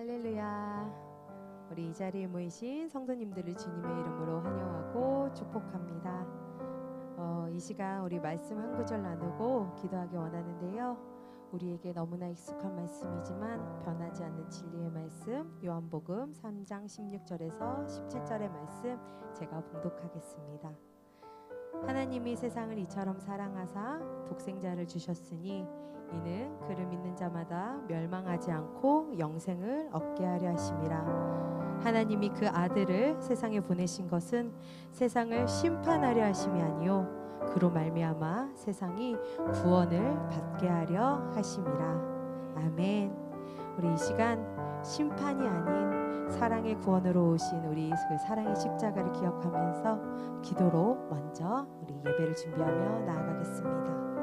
할렐루야. 우리 이 자리에 모이신 성도님들을 주님의 이름으로 환영하고 축복합니다. 어, 이 시간 우리 말씀 한 구절 나누고 기도하기 원하는데요. 우리에게 너무나 익숙한 말씀이지만 변하지 않는 진리의 말씀 요한복음 3장 16절에서 17절의 말씀 제가 봉독하겠습니다. 하나님이 세상을 이처럼 사랑하사 독생자를 주셨으니 이는 그를 믿는 자마다 멸망하지 않고 영생을 얻게 하려 하심이라 하나님이 그 아들을 세상에 보내신 것은 세상을 심판하려 하심이 아니요 그로 말미암아 세상이 구원을 받게 하려 하심이라 아멘. 우리 이 시간 심판이 아닌 사랑의 구원으로 오신 우리 그 사랑의 십자가를 기억하면서 기도로 먼저 우리 예배를 준비하며 나아가겠습니다.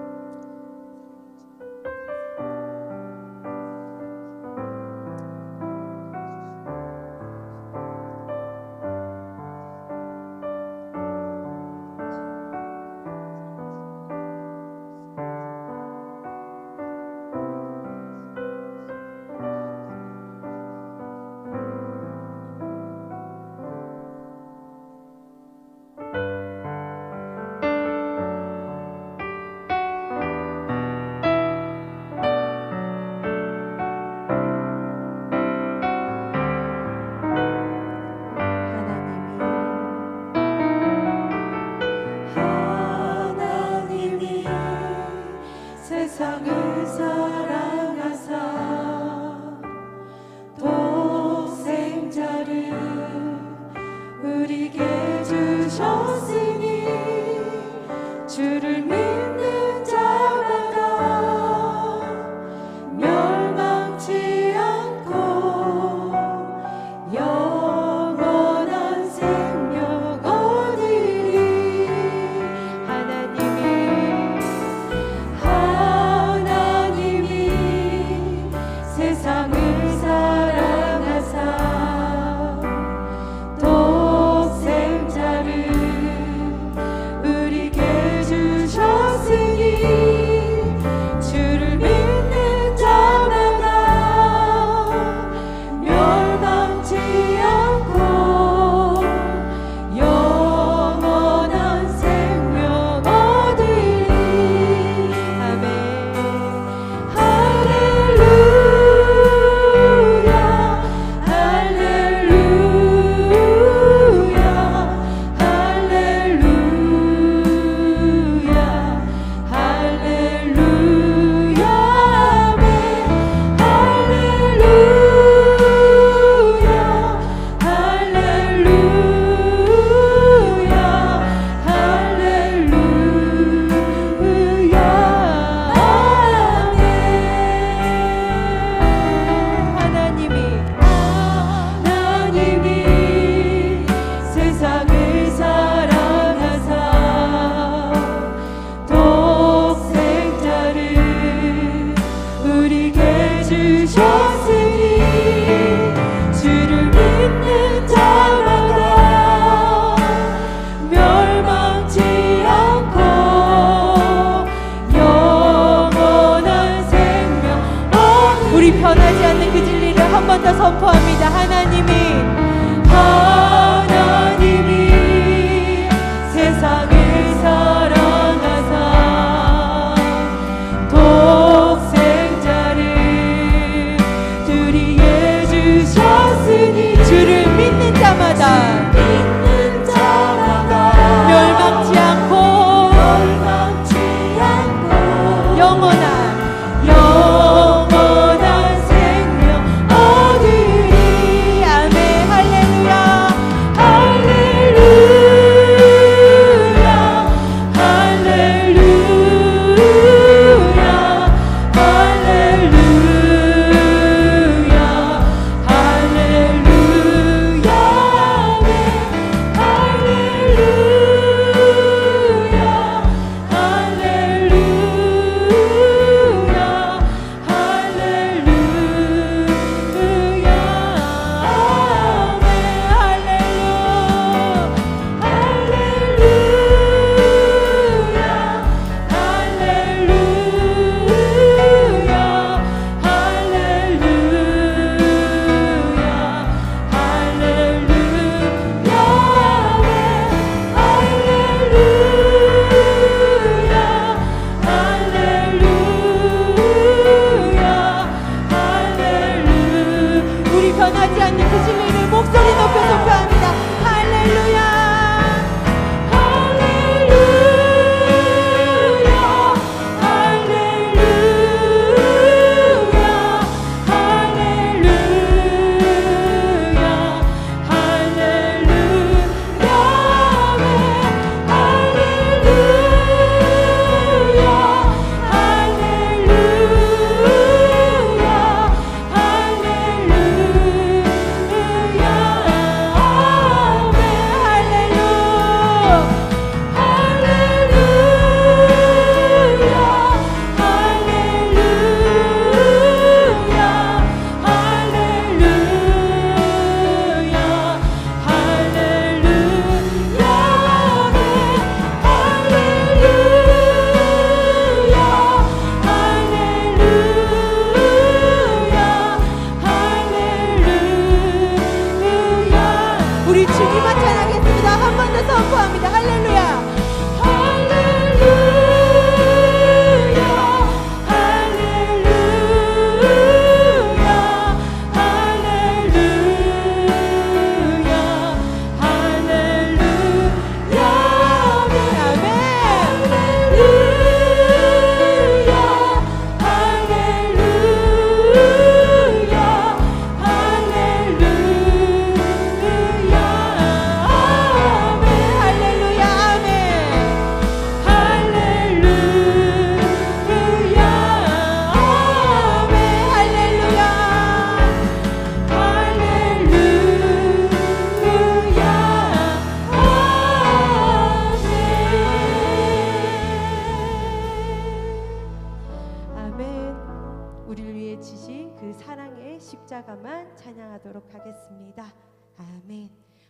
한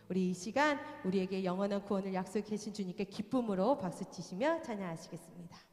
우리 이 시간 우리에게 영원한 구원을 약속해 주신 주님께 기쁨으로 박수 치시며 찬양하시겠습니다.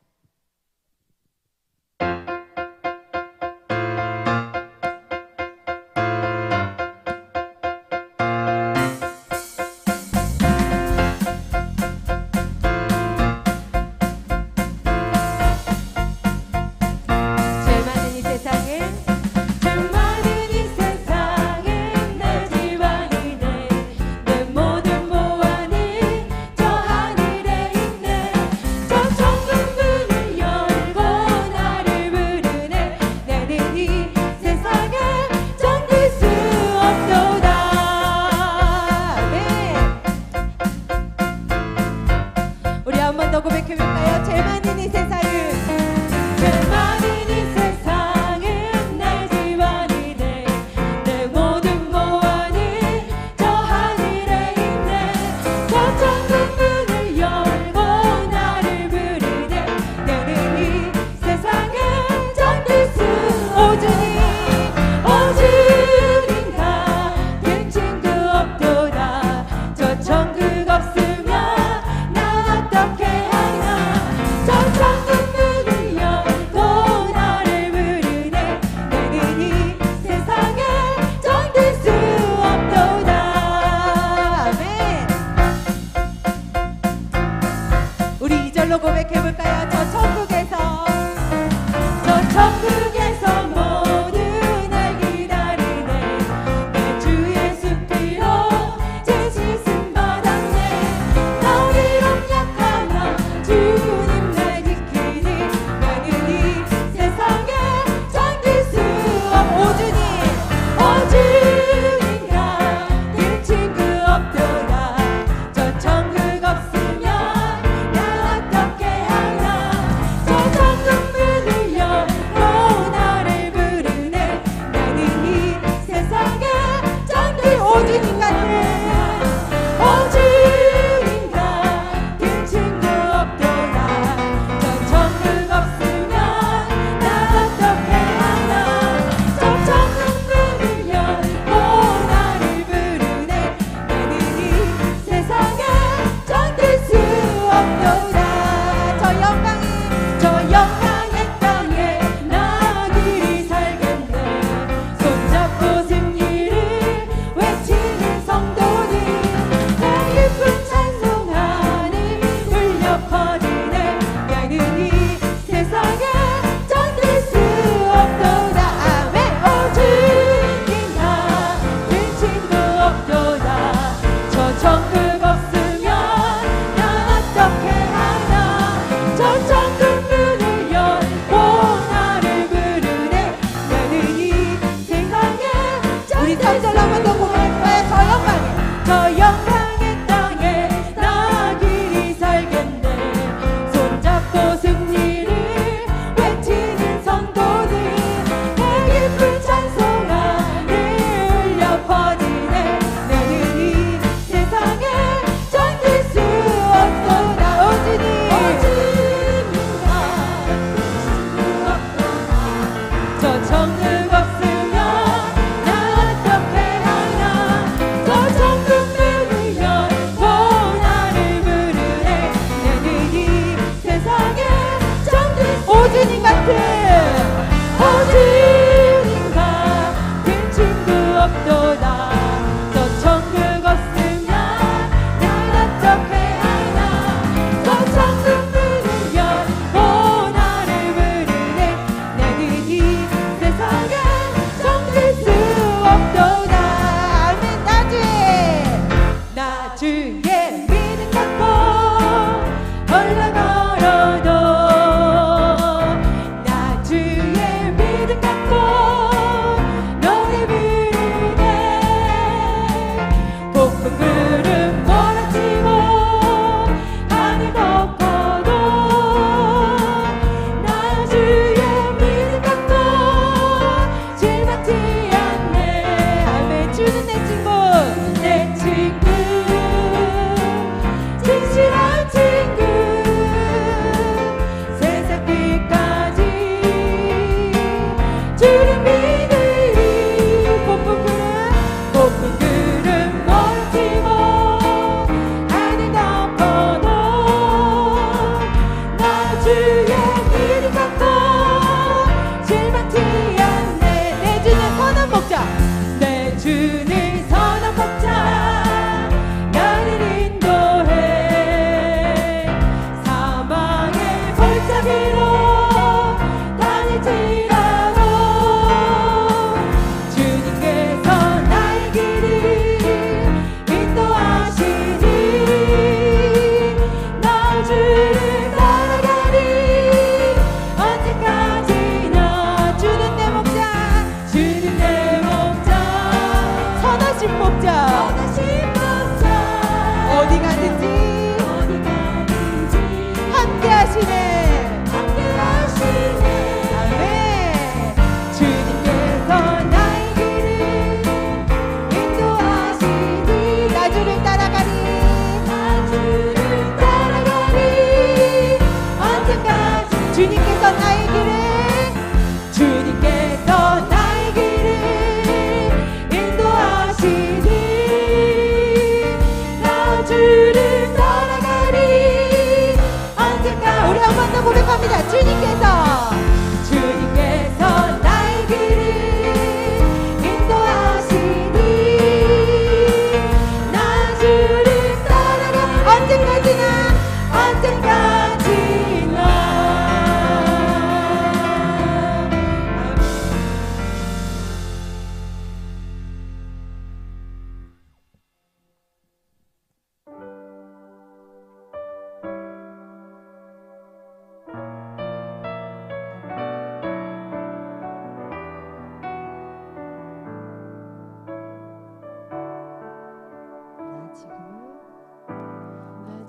있습니 다. 주님께서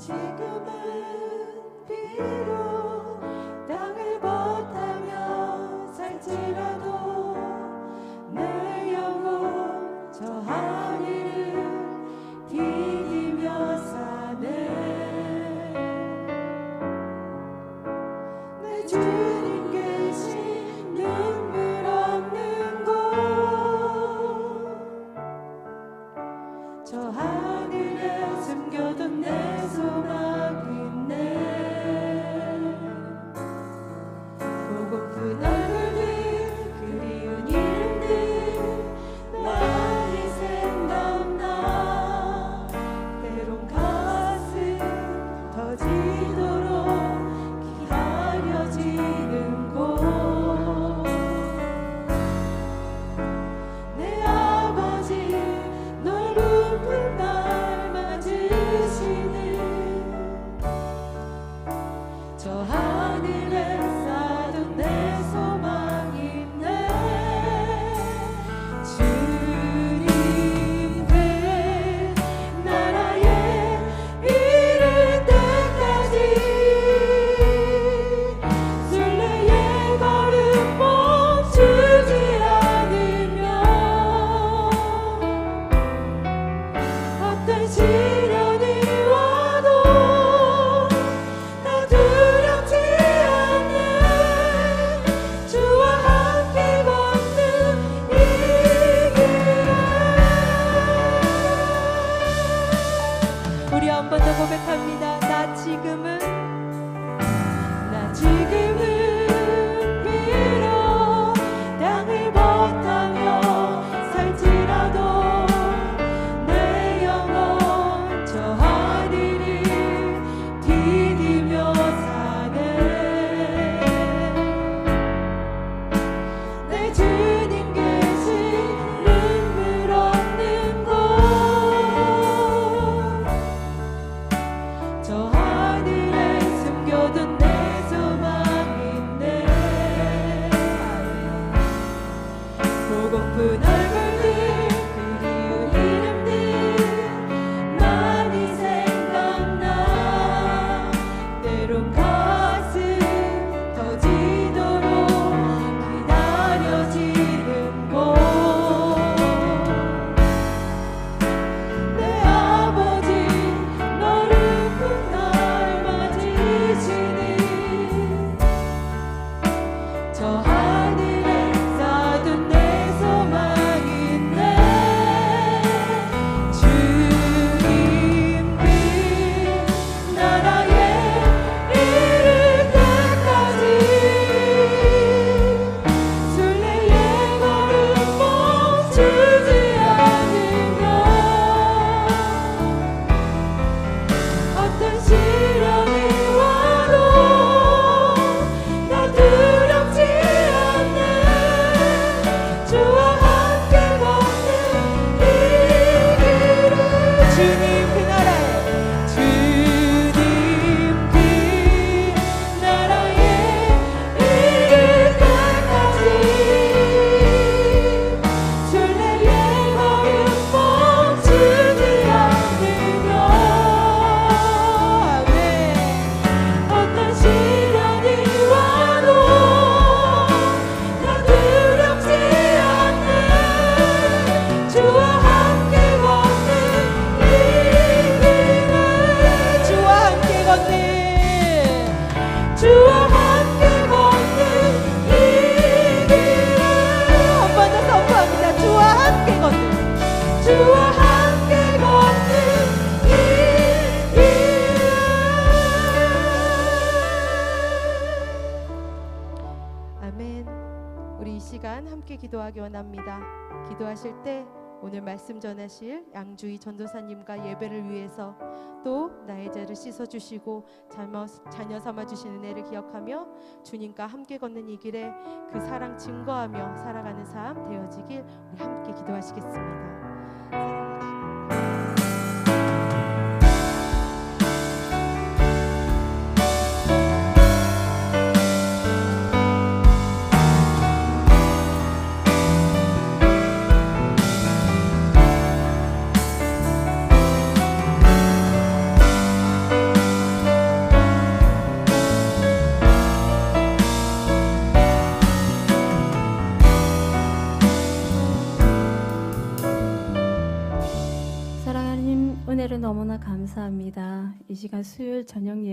take a. 기도하기 원합니다. 기도하실 때 오늘 말씀 전하실 양주희 전도사님과 예배를 위해서 또 나의 죄를 씻어 주시고 자녀 삼아 주신 은혜를 기억하며 주님과 함께 걷는 이 길에 그 사랑 증거하며 살아가는 삶 되어지길 우리 함께 기도하시겠습니다. 은혜를 너무나 감사합니다. 이 시간 수요일 저녁 예배